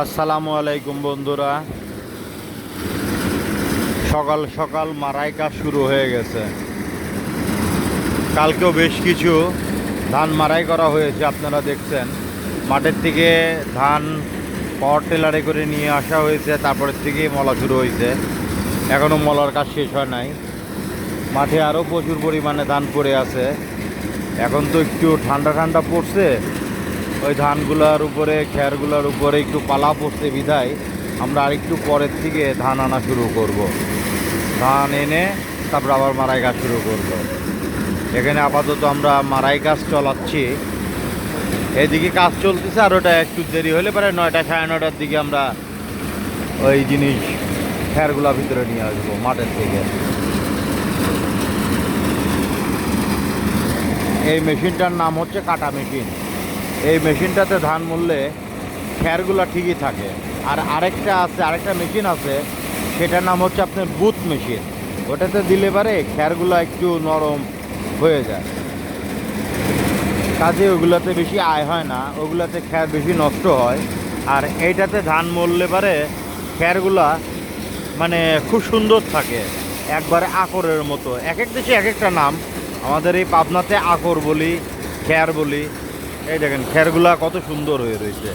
আসসালামু আলাইকুম বন্ধুরা। সকাল সকাল মারাই কাজ শুরু হয়ে গেছে। কালকেও বেশ কিছু ধান মারাই করা হয়েছে, আপনারা দেখছেন। মাঠের থেকে ধান পাওয়ার টেলারে করে নিয়ে আসা হয়েছে, তারপরের থেকে মলা শুরু হয়েছে। এখনও মলার কাজ শেষ হয় নাই। মাঠে আরও প্রচুর পরিমাণে ধান পড়ে আছে। এখন তো একটু ঠান্ডা ঠান্ডা পড়ছে। ওই ধানগুলোর উপরে, খেরগুলোর উপরে একটু পালা পড়তে বিধায় আমরা আরেকটু পরের থেকে ধান আনা শুরু করব। ধান এনে তারপর আবার মারাই গাছ শুরু করব। এখানে আপাতত আমরা মারাই গাছ চলাচ্ছি এদিকে কাজ চলতেছে আর ওটা একটু দেরি হলে পরে নয়টা সাড়ে নয়টার দিকে আমরা ওই জিনিস খেরগুলা ভিতরে নিয়ে আসব মাঠের থেকে এই মেশিনটার নাম হচ্ছে কাটা মেশিন এই মেশিনটাতে ধান মূল্যে খ্যারগুলো ঠিকই থাকে। আর আরেকটা আছে, আরেকটা মেশিন আছে, সেটার নাম হচ্ছে আপনার বুথ মেশিন। ওটাতে দিলে পারে খ্যারগুলো একটু নরম হয়ে যায়। কাজে ওগুলোতে বেশি আয় হয় না, ওগুলোতে খ্যার বেশি নষ্ট হয়। আর এইটাতে ধান মরলে পারে খ্যারগুলা মানে খুব সুন্দর থাকে, একবারে আকরের মতো। এক এক দেশে এক একটা নাম। আমাদের এই পাবনাতে আকর বলি খ্যার বলি এই দেখেন খ্যারগুলা কত সুন্দর হয়ে রয়েছে।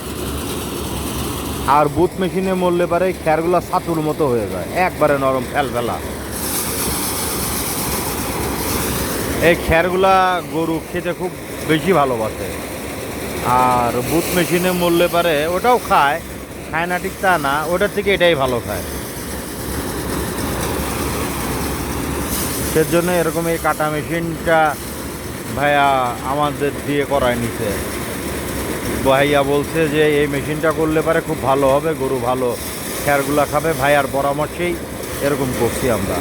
আর বুথ মেশিনে মরলে পারে খ্যারগুলা ছাতুর মতো হয়ে যায়, একবারে নরম ফেল ফেলা এই খ্যারগুলা গরু খেতে খুব বেশি ভালোবাসে। আর বুথ মেশিনে মরলে পারে ওটাও খায় খায় না ঠিক তা না, ওটার থেকে এটাই ভালো খায়। সেজন্য এরকম এই কাটা মেশিনটা ভাইয়া আমাদের দিয়ে করায় নিছে। ভাইয়া বলছে যে, এই মেশিনটা করলে পারে খুব ভালো হবে, গরু ভালো খ্যারগুলা খাবে, ভাইয়ার পরামর্শেই এরকম করছি আমরা।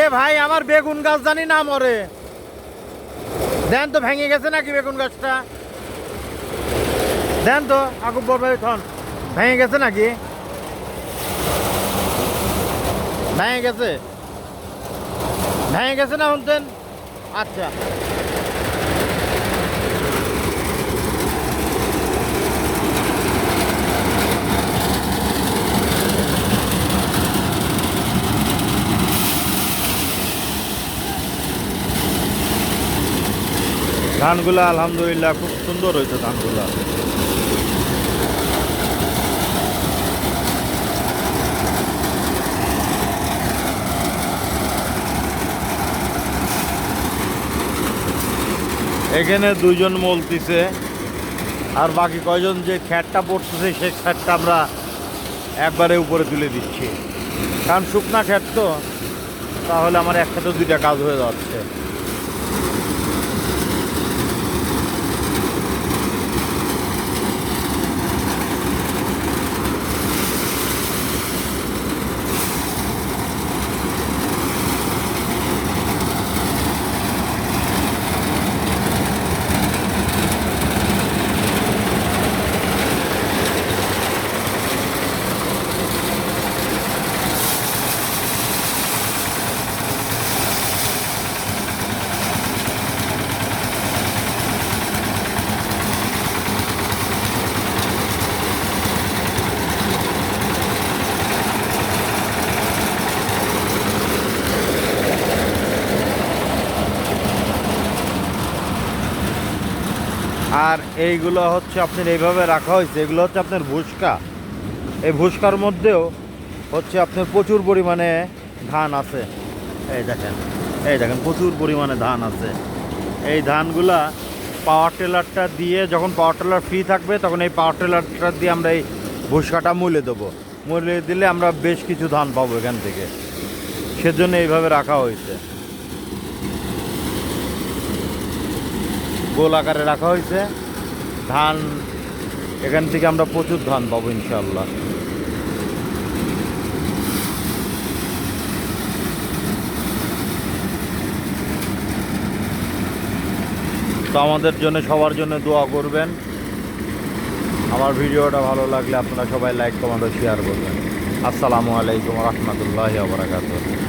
এ ভাই, আমার বেগুন গাছ জানি না মরে। দেন তো, ভেঙে গেছে নাকি বেগুন গাছটা? দেন তো আগুব এখন ভেঙে গেছে নাকি? ভেঙে গেছে। ভেঙে গেছে না শুনতেন আচ্ছা। ধানগুলা আলহামদুলিল্লাহ খুব সুন্দর হয়েছে ধানগুলা। এখানে দুজন মলতিছে আর বাকি কয়জন যে খ্যাটটা পড়তেছে, সেই খ্যাটটা আমরা একবারে উপরে তুলে দিচ্ছি। কারণ শুকনা খ্যাট তো, তাহলে আমার একসাথে দুইটা কাজ হয়ে যাচ্ছে। আর এইগুলো হচ্ছে আপনার এইভাবে রাখা হয়েছে। এগুলো হচ্ছে আপনার ভুসকা। এই ভুসকার মধ্যেও হচ্ছে আপনার প্রচুর পরিমাণে ধান আছে। এই দেখেন এই দেখেন, প্রচুর পরিমাণে ধান আছে। এই ধানগুলা পাওয়ার টেলারটা দিয়ে যখন পাওয়ার টেলার ফ্রি থাকবে, তখন এই পাওয়ার টেলারটা দিয়ে আমরা এই ভুসকাটা মূলে দেবো। মূলে দিলে আমরা বেশ কিছু ধান পাবো এখান থেকে। সেজন্য এইভাবে রাখা হয়েছে। গোল আকারে রাখা হয়েছে। ধান, এখান থেকে আমরা প্রচুর ধান পাবো ইনশাল্লাহ তো আমাদের জন্য, সবার জন্য দোয়া করবেন। আমার ভিডিওটা ভালো লাগলে আপনারা সবাই লাইক কমেন্ট শেয়ার করবেন। আসসালামু আলাইকুম রহমতুল্লাহ বারাকাতুহ।